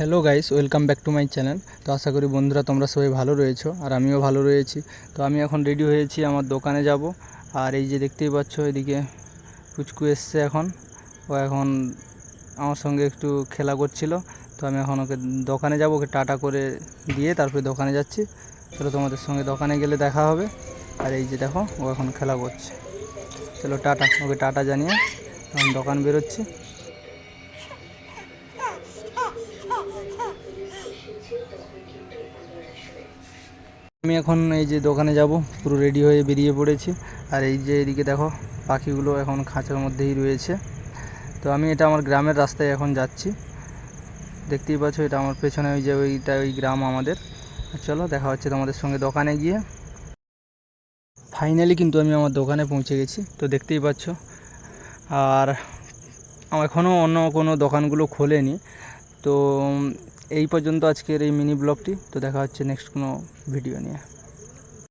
Hello guys, welcome back to my channel. তো আশা করি বন্ধুরা তোমরা সবাই ভালো রয়েছো, আর আমিও ভালো রয়েছি। তো আমি এখন রেডি হয়েছি, আমার দোকানে যাব। আর এই যে দেখতেই পাচ্ছ, এদিকে পুচকু এসছে এখন। ও এখন আমার সঙ্গে একটু খেলা করছিল। তো আমি এখন ওকে দোকানে যাব, ওকে টাটা করে দিয়ে তারপরে দোকানে যাচ্ছি। চলো তোমাদের সঙ্গে দোকানে গেলে দেখা হবে। আর এই যে দেখো, ও এখন খেলা করছে। চলো টাটা, ওকে টাটা জানিয়ে এখন দোকান বেরোচ্ছি। আমি এখন এই যে দোকানে যাব, পুরো রেডি হয়ে বেরিয়ে পড়েছি। আর এই যে এদিকে দেখো, পাখিগুলো এখন খাঁচার মধ্যেই রয়েছে। তো আমি এটা আমার গ্রামের রাস্তায় এখন যাচ্ছি। দেখতেই পাচ্ছ, এটা আমার পেছনে ওই যে ওইটা, ওই গ্রাম আমাদের। চলো, দেখা হচ্ছে তোমাদের সঙ্গে দোকানে গিয়ে। ফাইনালি কিন্তু আমি আমার দোকানে পৌঁছে গেছি, তো দেখতেই পাচ্ছ। আর এখনও অন্য কোনো দোকানগুলো খোলেনি। তো এই পর্যন্ত আজকের এই মিনি ব্লগটি তো দেখা হচ্ছে নেক্সট কোনো ভিডিও নিয়ে।